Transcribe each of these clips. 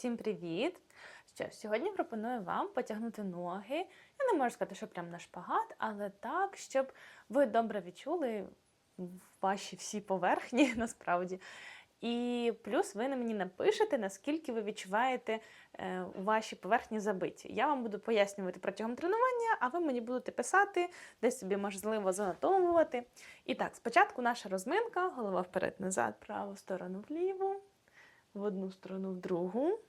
Всім привіт! Що ж, сьогодні пропоную вам потягнути ноги. Я не можу сказати, що прям на шпагат, але так, щоб ви добре відчули ваші всі поверхні насправді. І плюс ви мені напишете, наскільки ви відчуваєте е, ваші поверхні забиті. Я вам буду пояснювати протягом тренування, а ви мені будете писати, десь собі можливо занотовувати. І так, спочатку наша розминка, голова вперед-назад, праву сторону вліву, в одну сторону в другу.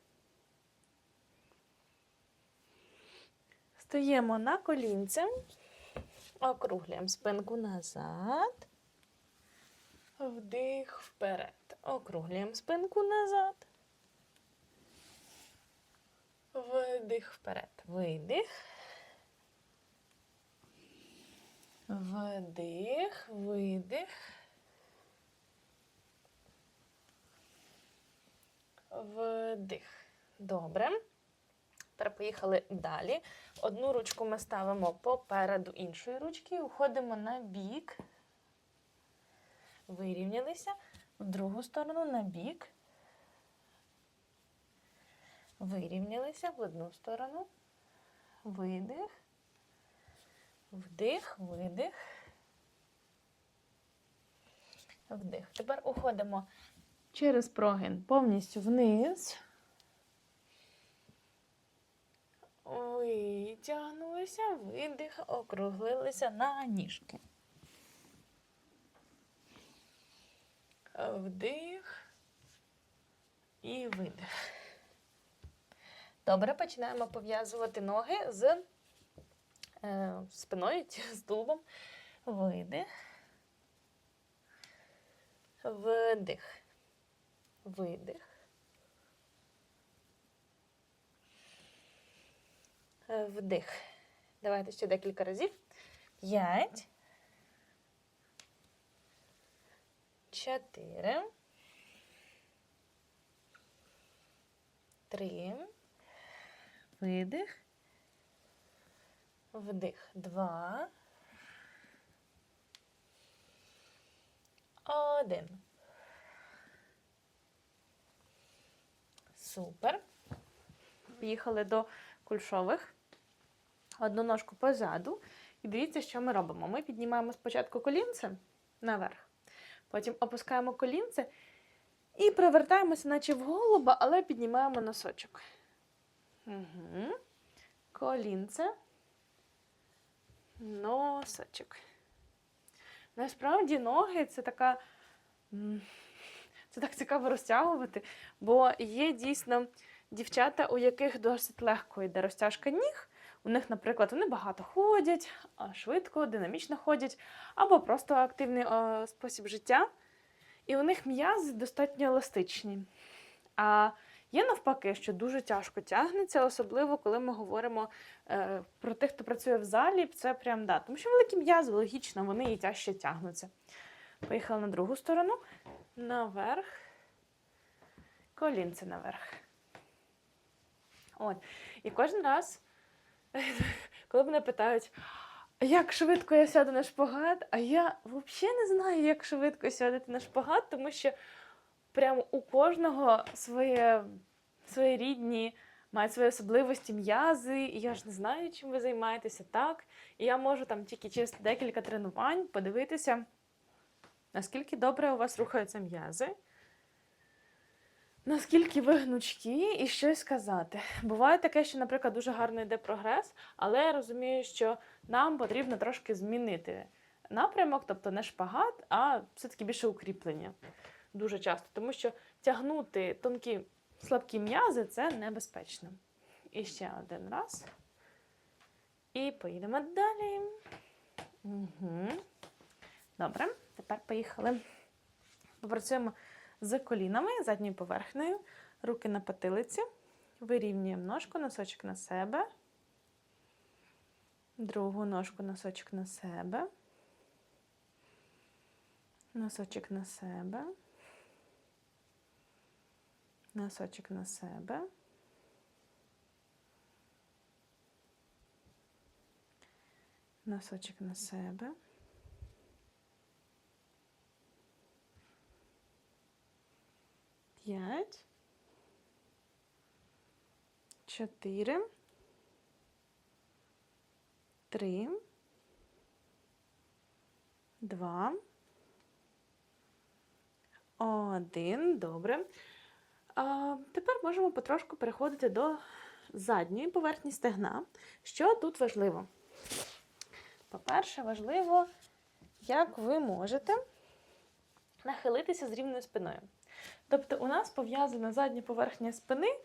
Стоїмо на колінце, округлюємо спинку назад. Вдих вперед. Округлюємо спинку назад. Вдих вперед. Видих. Вдих, видих. Вдих. Добре. Тепер поїхали далі. Одну ручку ми ставимо попереду іншої ручки, уходимо на бік. Вирівнялися. В другу сторону на бік. Вирівнялися в одну сторону. Видих. Вдих, видих. Вдих. Тепер уходимо через прогин повністю вниз. Витягнулися, видих, округлилися на ніжки. Вдих і видих. Добре, починаємо пов'язувати ноги з е, спиною, з тулубом. Видих. Вдих. Видих. Вдих. Давайте ще декілька разів. П'ять. Чотири. Три. Видих. Вдих. Два. Один. Супер. Поїхали до кульшових. Одну ножку позаду. І дивіться, що ми робимо. Ми піднімаємо спочатку колінце наверх. Потім опускаємо колінце і привертаємося, наче в голуба, але піднімаємо носочок. Угу. Колінце. Носочок. Насправді ноги це така. Це так цікаво розтягувати, бо є дійсно дівчата, у яких досить легко йде розтяжка ніг. У них, наприклад, вони багато ходять, швидко, динамічно ходять, або просто активний о, спосіб життя. І у них м'язи достатньо еластичні. А є навпаки, що дуже тяжко тягнеться, особливо коли ми говоримо е, про тих, хто працює в залі, це прям да. Тому що великі м'язи, логічно, вони і тяжче тягнуться. Поїхали на другу сторону. Наверх. Колінце наверх. От. І кожен раз, коли мене питають, як швидко я сяду на шпагат, а я взагалі не знаю, як швидко сядати на шпагат, тому що прямо у кожного своє, свої рідні, мають свої особливості м'язи, і я ж не знаю, чим ви займаєтеся так. І я можу там тільки через декілька тренувань подивитися, наскільки добре у вас рухаються м'язи. Наскільки ви гнучкі і щось сказати. Буває таке, що, наприклад, дуже гарно йде прогрес, але я розумію, що нам потрібно трошки змінити напрямок, тобто не шпагат, а все-таки більше укріплення. Дуже часто, тому що тягнути тонкі слабкі м'язи це небезпечно. І ще один раз. І поїдемо далі. Угу. Добре, тепер поїхали. Попрацюємо з колінами, задньою поверхнею, руки на потилиці. Вирівнюємо ножку, носочок на себе. Другу ножку носочок на себе. Носочок на себе. Носочок на себе. Носочок на себе. П'ять. чотири, три, два, один. Добре. А, тепер можемо потрошку переходити до задньої поверхні стегна. Що тут важливо? По-перше, важливо, як ви можете нахилитися з рівною спиною. Тобто, у нас пов'язана задня поверхня спини,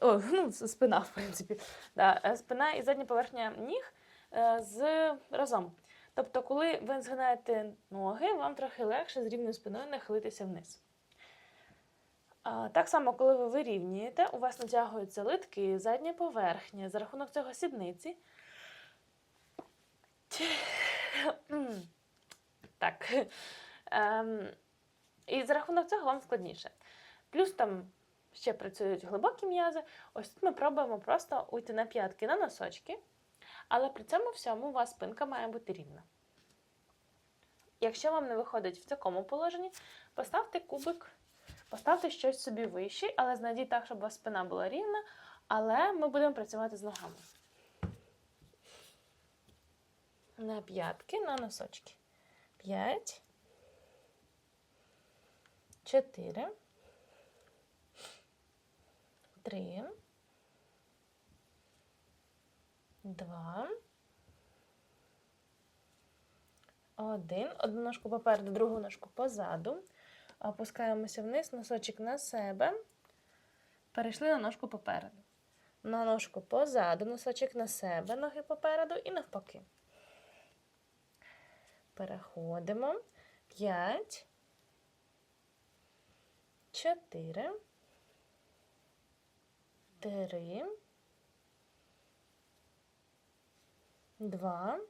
о, ну, спина, в принципі, да, е, спина і задня поверхня ніг е, з разом. Тобто, коли ви згинаєте ноги, вам трохи легше з рівною спиною нахилитися вниз. Так само, коли ви вирівнюєте, у вас натягуються литки, задня поверхня, за рахунок цього сідниці. Так. І за рахунок цього вам складніше. Плюс там ще працюють глибокі м'язи. Ось тут ми пробуємо просто уйти на п'ятки на носочки, але при цьому всьому у вас спинка має бути рівна. Якщо вам не виходить в такому положенні, поставте кубик, поставте щось собі вище, але знайдіть так, щоб у вас спина була рівна, але ми будемо працювати з ногами. На п'ятки, на носочки. П'ять. Чотири. Три. Два. Один. Одну ножку попереду, другу ножку позаду. Опускаємося вниз, носочок на себе. Перейшли на ножку попереду. На ножку позаду, носочок на себе, ноги попереду і навпаки. Переходимо. П'ять. Чотири. Три. Два.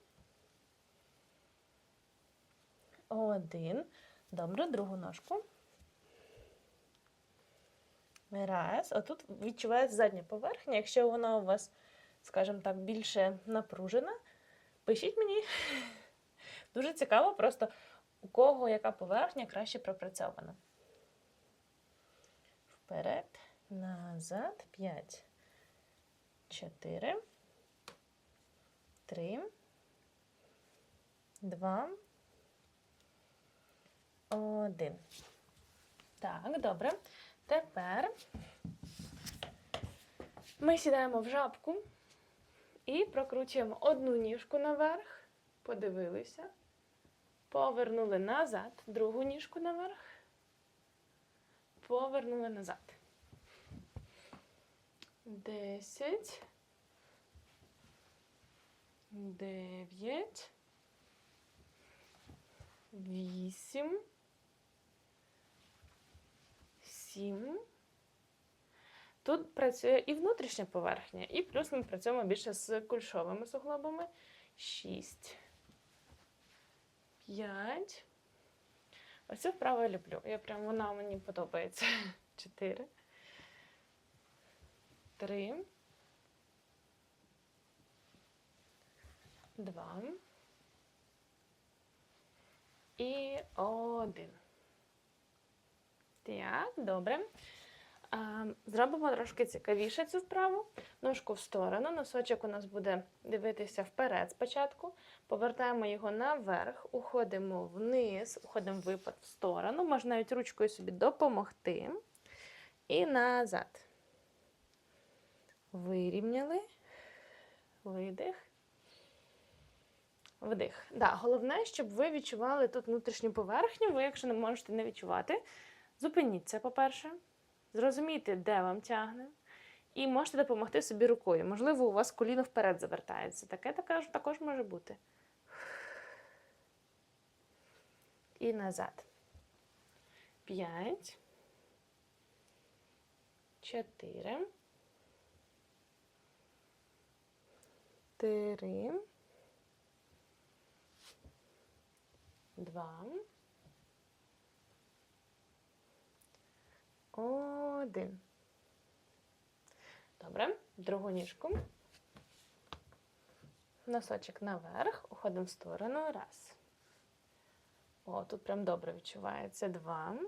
Один. Добре, другу ножку. Раз. Отут відчувається задня поверхня. Якщо вона у вас, скажімо так, більше напружена, пишіть мені. Дуже цікаво, просто у кого яка поверхня краще пропрацьована. Вперед, назад, 5, 4, 3, 2, 1. Так, добре. Тепер ми сідаємо в жабку і прокручуємо одну ніжку наверх, подивилися, повернули назад, другу ніжку наверх, повернули назад. 10. 9. 8. 7. Тут працює і внутрішня поверхня, і плюс ми працюємо більше з кульшовими суглобами. 6. 5. А цю вправу я люблю. Я прям вона мені подобається. Чотири. Три. Два. І один. Так, добре. Зробимо трошки цікавіше цю вправу. Ножку в сторону. Носочок у нас буде дивитися вперед спочатку. Повертаємо його наверх, уходимо вниз, уходимо випад в сторону. Можна навіть ручкою собі допомогти. І назад. Вирівняли. Видих. Вдих. Да, головне, щоб ви відчували тут внутрішню поверхню. Ви, якщо не можете не відчувати, зупиніться, по-перше. Зрозумійте, де вам тягне. І можете допомогти собі рукою. Можливо, у вас коліно вперед завертається. Таке також, також може бути. І назад. П'ять. Чотири. Три. Два. Один. Добре. Другу ніжку. Носочок наверх. Уходимо в сторону. Раз. О, тут прям добре відчувається. Два.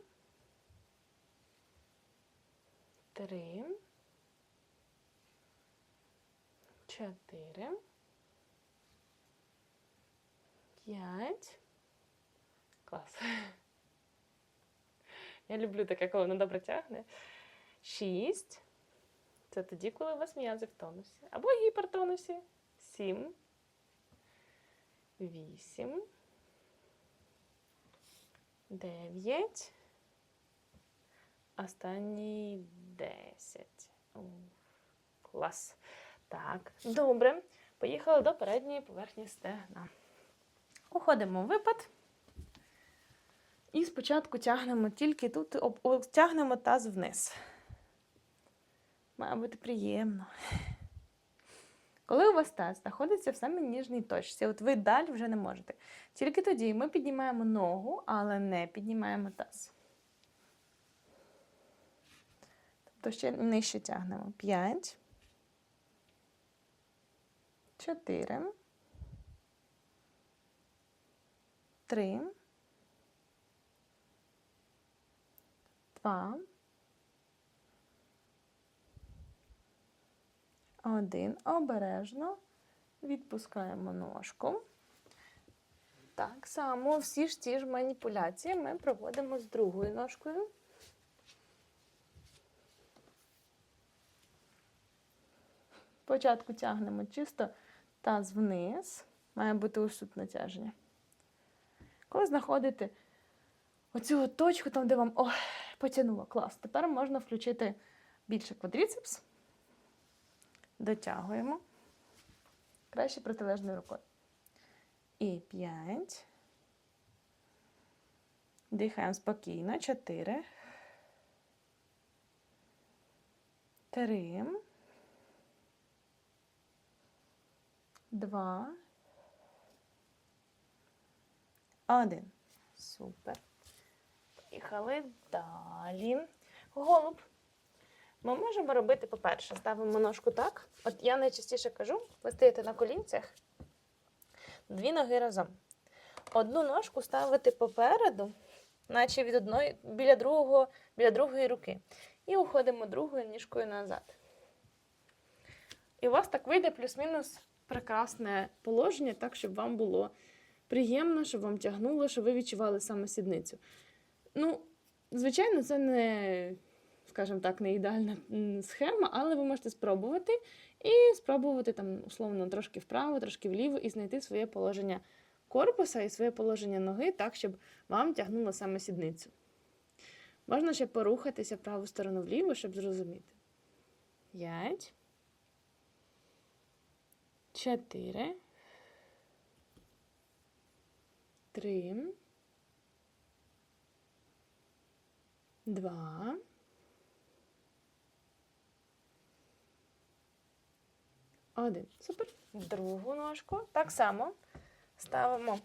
Три. чотири. П'ять. Клас. Я люблю таке, коли воно добре тягне. Шість. Це тоді, коли у вас м'язи в тонусі. Або гіпертонусі. Сім. Вісім. Дев'ять. Останній десять. Клас. Так, добре. Поїхали до передньої поверхні стегна. Уходимо в випад. І спочатку тягнемо тільки тут, тягнемо таз вниз. Має бути приємно. Коли у вас таз знаходиться в самій ніжній точці, от ви далі вже не можете. Тільки тоді ми піднімаємо ногу, але не піднімаємо таз. Тобто ще нижче тягнемо. 5, 4, 3, 2, Один. Обережно відпускаємо ножку. Так само всі ж ті ж маніпуляції ми проводимо з другою ножкою. Спочатку тягнемо чисто таз вниз. Має бути ось тут натяження. Коли знаходите оцю точку, там, де вам о, потягнуло, клас. Тепер можна включити більше квадріцепс. Дотягуємо. Краще протилежною рукою. І 5. Дихаємо спокійно. 4. 3. 2. 1. Супер. Поїхали далі. Голуб. Ми можемо робити, по-перше, ставимо ножку так. От я найчастіше кажу, ви стоїте на колінцях, дві ноги разом. Одну ножку ставити попереду, наче від одної біля другого, біля другої руки. І уходимо другою ніжкою назад. І у вас так вийде плюс-мінус прекрасне положення, так, щоб вам було приємно, щоб вам тягнуло, щоб ви відчували саме сідницю. Ну, звичайно, це не скажімо так, не ідеальна схема, але ви можете спробувати і спробувати там, условно, трошки вправо, трошки вліво, і знайти своє положення корпуса і своє положення ноги так, щоб вам тягнуло саме сідницю. Можна ще порухатися в праву сторону вліво, щоб зрозуміти. П'ять. Чотири. Три. Два. Один. Супер. Другу ножку. Так само ставимо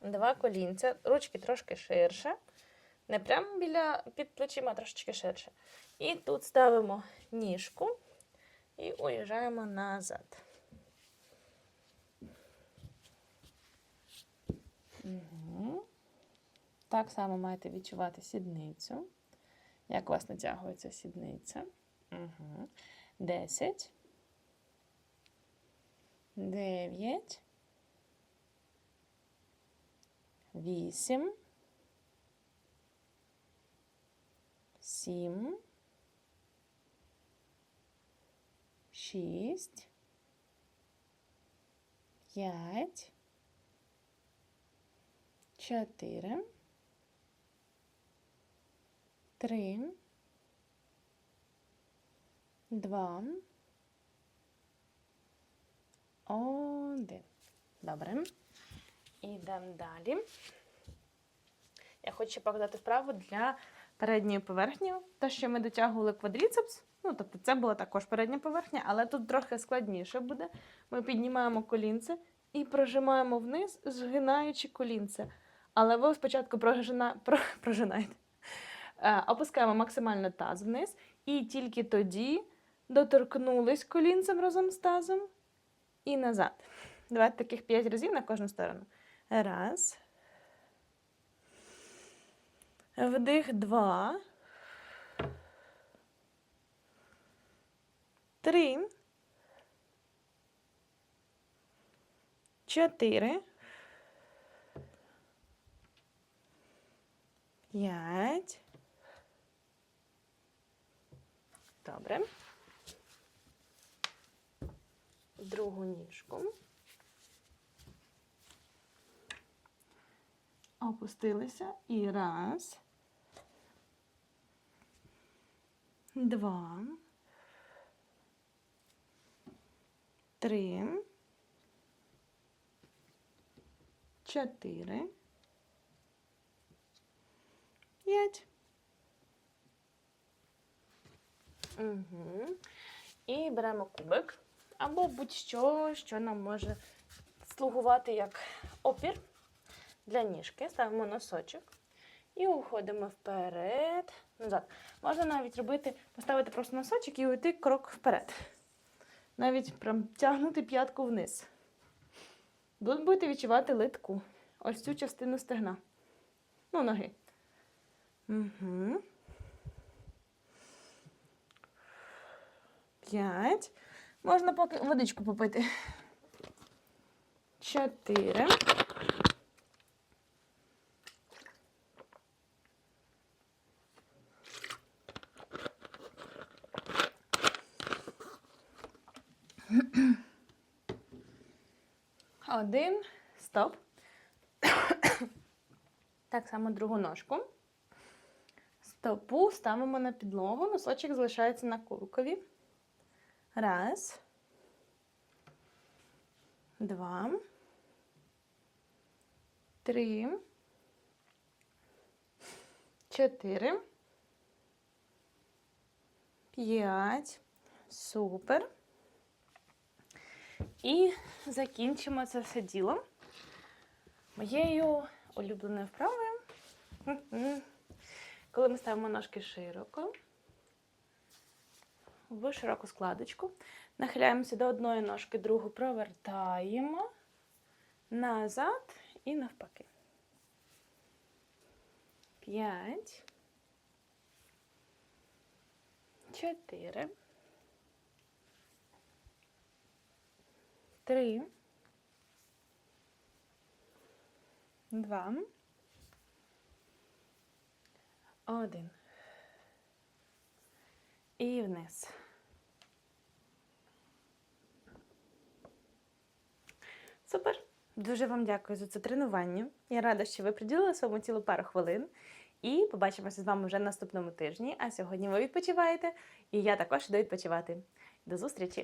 два колінця, ручки трошки ширше. Не прямо біля під плечима, а трошечки ширше. І тут ставимо ніжку і уїжджаємо назад. Угу. Так само маєте відчувати сідницю. Як у вас натягується сідниця. Угу. Десять. Дев'ять. Вісім. Сім. Шість. П'ять. Чотири. Три. Два. Один. Добре. Ідемо далі. Я хочу показати вправу для передньої поверхні. Те, що ми дотягували квадріцепс. Ну, тобто, це була також передня поверхня, але тут трохи складніше буде. Ми піднімаємо колінце і прожимаємо вниз, згинаючи колінце. Але ви спочатку прожина... прожинаєте. Е, Опускаємо максимально таз вниз, і тільки тоді доторкнулись колінцем разом з тазом і назад. Давайте таких 5 разів на кожну сторону. Раз. Вдих, два. Три. чотири, п'ять. Добре. Другу ніжку. Опустилися. І раз. Два. Три. Чотири. П'ять. Угу. І беремо кубик або будь-що, що нам може слугувати як опір для ніжки. Ставимо носочок і уходимо вперед, назад. Можна навіть робити, поставити просто носочок і уйти крок вперед. Навіть прям тягнути п'ятку вниз. Тут будете відчувати литку. Ось цю частину стегна. Ну, ноги. Угу. П'ять. Можна поки водичку попити. Чотири. Один. Стоп. Так само другу ножку. Стопу ставимо на підлогу, носочок залишається на куркові. Раз. Два. Три. Чотири. П'ять. Супер. І закінчимо це все діло моєю улюбленою вправою. Коли ми ставимо ножки широко, в широку складочку, нахиляємося до одної ножки, другу провертаємо назад і навпаки. П'ять. Чотири. Три. Два. Один. І вниз. Супер. Дуже вам дякую за це тренування. Я рада, що ви приділили своєму тілу пару хвилин. І побачимося з вами вже наступному тижні. А сьогодні ви відпочиваєте, і я також йду відпочивати. До зустрічі!